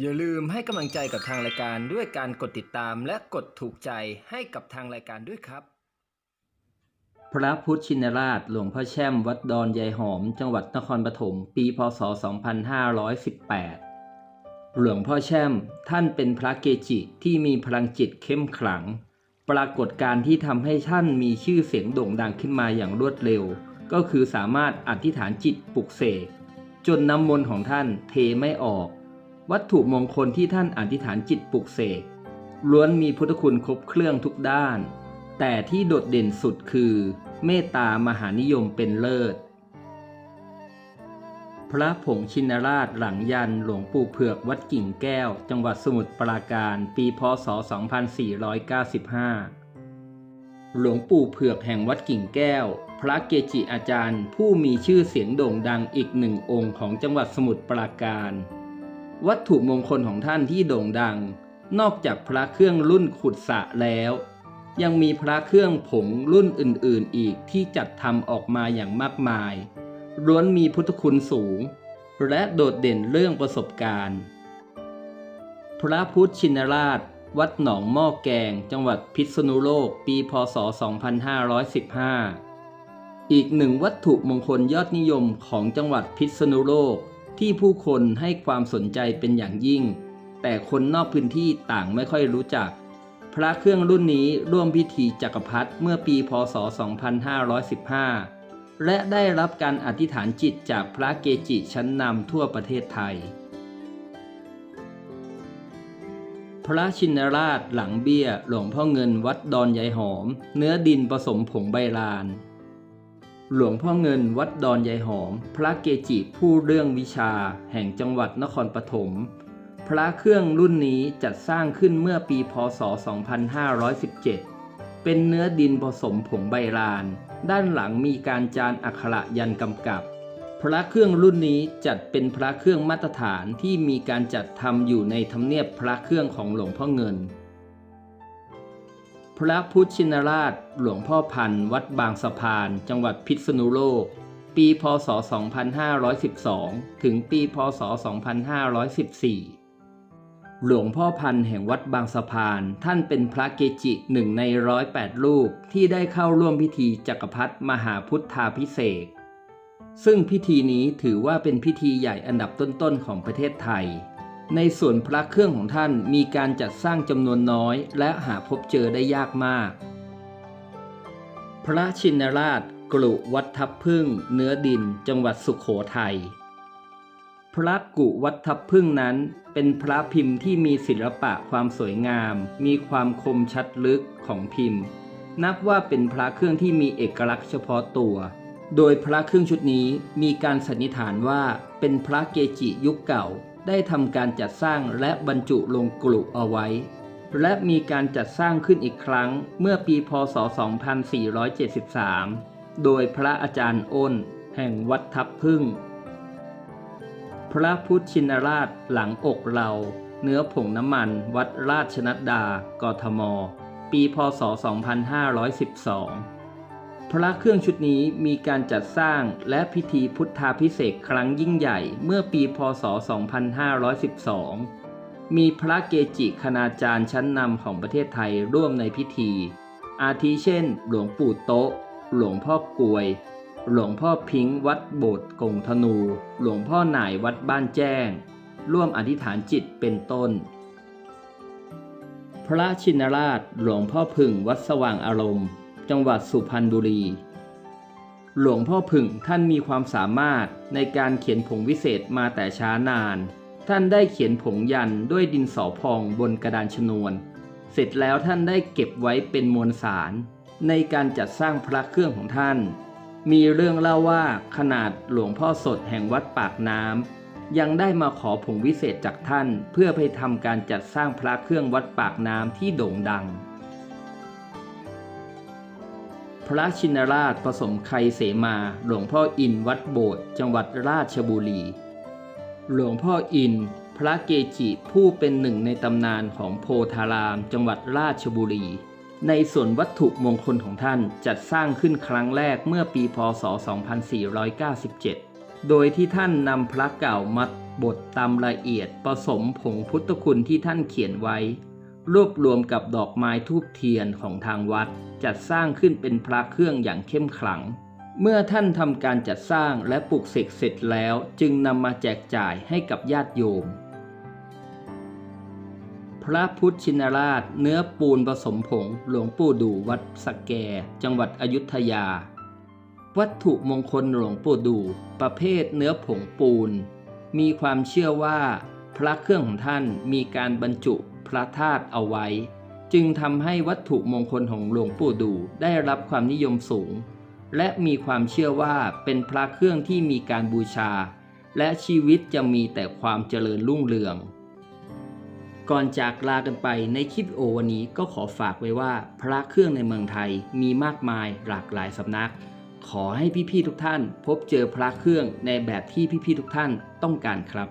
อย่าลืมให้กำลังใจกับทางรายการด้วยการกดติดตามและกดถูกใจให้กับทางรายการด้วยครับ พระพุทธชินราชหลวงพ่อแช่มวัดดอนยายหอม จังหวัดนครปฐมปีพศ 2518 หลวงพ่อแช่มท่านเป็นพระเกจิที่มีพลังจิตเข้มขลัง ปรากฏการที่ทำให้ท่านมีชื่อเสียงโด่งดังขึ้นมาอย่างรวดเร็ว ก็คือสามารถอธิษฐานจิตปลุกเสกจนน้ำมนต์ของท่านเทไม่ออก วัตถุมงคลที่ท่านอธิษฐานจิตปลุกเสกล้วนมีพุทธคุณครบเครื่องทุกด้าน แต่ที่โดดเด่นสุดคือ เมตตามหานิยมเป็นเลิศ พระผงชินราชหลังยันหลวงปู่เผือกวัดกิ่งแก้ว จังหวัดสมุทรปราการปีพศ 2495 หลวงปู่เผือกแห่งวัดกิ่งแก้ว พระเกจิอาจารย์ผู้มีชื่อเสียงโด่งดังอีกหนึ่งองค์ของจังหวัดสมุทรปราการ วัตถุมงคลของท่านที่โด่งดัง นอกจากพระเครื่องรุ่นขุดสระแล้ว ยังมีพระเครื่องผงรุ่นอื่นๆ อีกที่จัดทำออกมาอย่างมากมายล้วนมีพุทธคุณสูง และโดดเด่นเรื่องประสบการณ์ พระพุทธชินราช วัดหนองหม้อแกง จังหวัดพิษณุโลก ปี พศ 2515 อีกหนึ่งวัตถุมงคลยอดนิยมของจังหวัดพิษณุโลก ที่ผู้คนให้ความสนใจเป็นอย่างยิ่ง แต่คนนอกพื้นที่ต่างไม่ค่อยรู้จัก พระเครื่องรุ่นนี้ร่วมพิธีจักรพรรดิเมื่อปีพศ 2515 และได้รับการอธิษฐานจิตจากพระเกจิชั้นนำทั่วประเทศไทย พระชินราชหลังเบี้ยหลวงพ่อเงินวัดดอนยายหอม เนื้อดินผสมผงใบลาน หลวงพ่อเงินวัดดอนยายหอม พระเกจิผู้เรื่องวิชา แห่งจังหวัดนครปฐม พระเครื่องรุ่นนี้จัดสร้างขึ้นเมื่อปีพศ 2517 เป็นเนื้อดินผสมผงใบลาน ด้านหลังมีการจานอักขระยันกำกับ พระเครื่องรุ่นนี้จัดเป็นพระเครื่องมาตรฐานที่มีการจัดทำอยู่ในธรรมเนียบพระเครื่องของหลวงพ่อเงิน พระพุทธชินราชหลวงพ่อพันธ์วัดบางสะพาน จังหวัดพิษณุโลก ปีพศ 2512 ถึงปีพศ 2514 หลวงพ่อพันธ์แห่งวัดบางสะพาน ท่านเป็นพระเกจิหนึ่งในร้อยแปดรูปที่ได้เข้าร่วมพิธีจักรพรรดิมหาพุทธาพิเศษซึ่งพิธีนี้ถือว่าเป็นพิธีใหญ่อันดับต้นๆของประเทศไทย ในส่วนพระเครื่องของท่านมีการจัดสร้างจำนวนน้อย และหาพบเจอได้ยากมาก พระชินราชกลุวัดทับพึ่ง เนื้อดินจังหวัดสุขโขทัยพระกุวัดทับพึ่งนั้น เป็นพระพิมพ์ที่มีศิลปะความสวยงาม มีความคมชัดลึกของพิมพ์ นับว่าเป็นพระเครื่องที่มีเอกลักษณ์เฉพาะตัว โดยพระเครื่องชุดนี้มีการสันนิษฐานว่าเป็นพระเกจิยุคเก่าได้ทำการจัดสร้างและบรรจุลงกลุเอาไว้ และมีการจัดสร้างขึ้นอีกครั้งเมื่อปีพศ 2473 โดยพระอาจารย์อ้น แห่งวัดทับพึ่ง พระพุทธชินราชหลังอกเรา เนื้อผงน้ำมันวัดราชนัดดา กทม ปีพศ 2512 พระเครื่องชุดนี้มีการจัดสร้างและพิธีพุทธาพิเศษครั้งยิ่งใหญ่เมื่อปีพศ 2512 มีพระเกจิคณาจารย์ชั้นนำของประเทศไทยร่วมในพิธี อาทิเช่น หลวงปู่โต๊ะ หลวงพ่อกลวย หลวงพ่อพิงค์วัดโบสถ์กงธนู หลวงพ่อหน่ายวัดบ้านแจ้ง ร่วมอธิษฐานจิตเป็นต้น พระชินราชหลวงพ่อพึ่งวัดสว่างอารมณ์ จังหวัดสุพรรณบุรี หลวงพ่อพึ่งท่านมีความสามารถในการเขียนผงวิเศษมาแต่ช้านาน ท่านได้เขียนผงยันด้วยดินสอพองบนกระดานชนวน เสร็จแล้วท่านได้เก็บไว้เป็นมวลสาร ในการจัดสร้างพระเครื่องของท่าน มีเรื่องเล่าว่าขนาดหลวงพ่อสดแห่งวัดปากน้ำยังได้มาขอผงวิเศษจากท่านเพื่อไปทำการจัดสร้างพระเครื่องวัดปากน้ำที่โด่งดัง พระชินราชผสมไคเสมาหลวงพ่ออินวัดโบสถ์จังหวัดราชบุรี หลวงพ่ออินพระเกจิผู้เป็นหนึ่งในตำนานของโพธาราม จังหวัดราชบุรี ในส่วนวัตถุมงคลของท่านจัดสร้างขึ้นครั้งแรกเมื่อปีพศ 2497 โดยที่ท่านนำพระเก่ามาบทตามละเอียดผสมผงพุทธคุณที่ท่านเขียนไว้ รวบรวมกับดอกไม้ทูบเทียนของทางวัด จัดสร้างขึ้นเป็นพระเครื่องอย่างเข้มขลัง เมื่อท่านทำการจัดสร้างและปลูกเสกเสร็จแล้วจึงนำมาแจกจ่ายให้กับญาติโยม พระพุทธชินราชเนื้อปูนผสมผงหลวงปู่ดูวัดสแก จังหวัดอยุธยา วัตถุมงคลหลวงปู่ดู ประเภทเนื้อผงปูน มีความเชื่อว่าพระเครื่องของท่านมีการบรรจุ พระธาตุเอาไว้ จึงทำให้วัตถุมงคลของหลวงปู่ดูได้รับความนิยมสูง และมีความเชื่อว่าเป็นพระเครื่องที่มีการบูชา และชีวิตจะมีแต่ความเจริญรุ่งเรือง ก่อนจากลากันไปในคลิปโอวันนี้ก็ขอฝากไว้ว่า พระเครื่องในเมืองไทยมีมากมายหลากหลายสำนัก ขอให้พี่ๆทุกท่าน พบเจอพระเครื่องในแบบที่พี่ๆทุกท่านต้องการครับ